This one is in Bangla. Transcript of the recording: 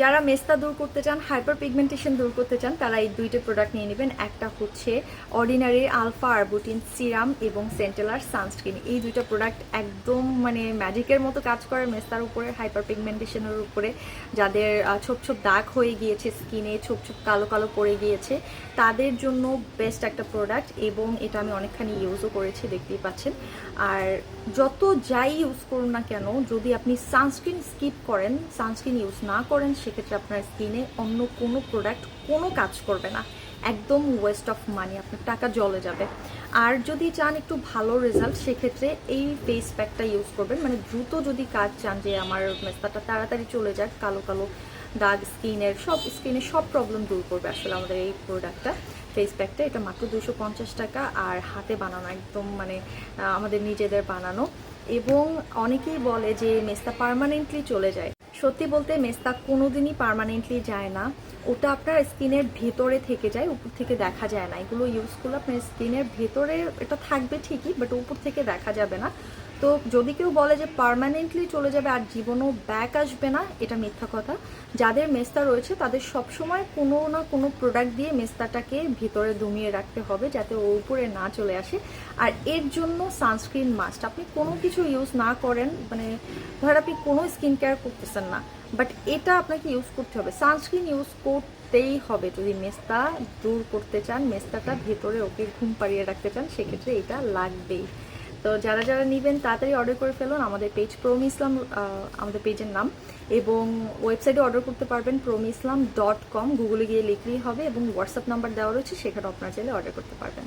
যারা মেস্তা দূর করতে চান হাইপার পিগমেন্টেশন দূর করতে চান, তারা এই দুইটা প্রোডাক্ট নিয়ে নেবেন। একটা হচ্ছে অর্ডিনারি আলফা আরবুটিন সিরাম এবং সেন্টেলার সানস্ক্রিন এই দুইটা প্রোডাক্ট একদম মানে ম্যাজিকের মতো কাজ করে মেস্তার উপরে হাইপার পিগমেন্টেশনের উপরে। যাদের ছোপ ছোপ দাগ হয়ে গিয়েছে স্কিনে, ছোপ ছোপ কালো কালো পড়ে গিয়েছে, তাদের জন্য বেস্ট একটা প্রোডাক্ট এবং এটা আমি অনেকখানি ইউজও করেছি, দেখতেই পাচ্ছেন। আর যত যাই ইউজ করুন না কেন, যদি আপনি সানস্ক্রিন স্কিপ করেন সানস্ক্রিন ইউজ না করেন, সেক্ষেত্রে আপনার স্কিনে অন্য কোনো প্রোডাক্ট কোনো কাজ করবে না। একদম ওয়েস্ট অফ মানি আপনার টাকা জলে যাবে। আর যদি চান একটু ভালো রেজাল্ট সেক্ষেত্রে এই ফেস প্যাকটা ইউজ করবেন। মানে দ্রুত যদি কাজ চান যে আমার মেস্তাটা তাড়াতাড়ি চলে যাক, কালো কালো দাগ স্কিনের সব স্কিনের সব প্রবলেম দূর করবে আসলে আমাদের এই প্রোডাক্টটা ফেস প্যাকটা এটা মাত্র দুশো টাকা আর হাতে বানানো, একদম মানে আমাদের নিজেদের বানানো। এবং অনেকেই বলে যে মেস্তা পারমানেন্টলি চলে যায়। সত্যি বলতে মেস্তা কোনোদিনই পার্মানেন্টলি যায় না। ওটা আপনার স্কিনের ভেতরে থেকে যায়, উপর থেকে দেখা যায় না। এগুলো ইউজ করলে আপনার স্কিনের ভেতরে, এটা থাকবে ঠিকই বাট উপর থেকে দেখা যাবে না। তো যদি কেউ বলে যে পার্মানেন্টলি চলে যাবে আর জীবনও ব্যাক আসবে না, এটা মিথ্যা কথা। যাদের মেস্তা রয়েছে, তাদের সবসময় কোনো না কোনো প্রোডাক্ট দিয়ে মেস্তাটাকে ভিতরে দমিয়ে রাখতে হবে, যাতে ও উপরে না চলে আসে। আর এর জন্য সানস্ক্রিন মাস্ট আপনি কোনো কিছু ইউজ না করেন মানে ধর আপনি কোনো স্কিন কেয়ার করতেছেন না বাট এটা আপনাকে ইউজ করতে হবে। সানস্ক্রিন ইউজ করতেই হবে। যদি মেস্তা দূর করতে চান, মেস্তাটা ভেতরে ওকে ঘুম পাড়িয়ে রাখতে চান, সেক্ষেত্রে এটা লাগবেই। তো যারা যারা নেবেন, তাড়াতাড়ি অর্ডার করে ফেলুন। আমাদের পেজ প্রমি ইসলাম আমাদের পেজের নাম। এবং ওয়েবসাইটে অর্ডার করতে পারবেন প্রমি ইসলাম ডট কম গুগলে গিয়ে লিখলেই হবে এবং হোয়াটসঅ্যাপ নাম্বার দেওয়া রয়েছে সেখানে আপনারা চাইলে অর্ডার করতে পারবেন।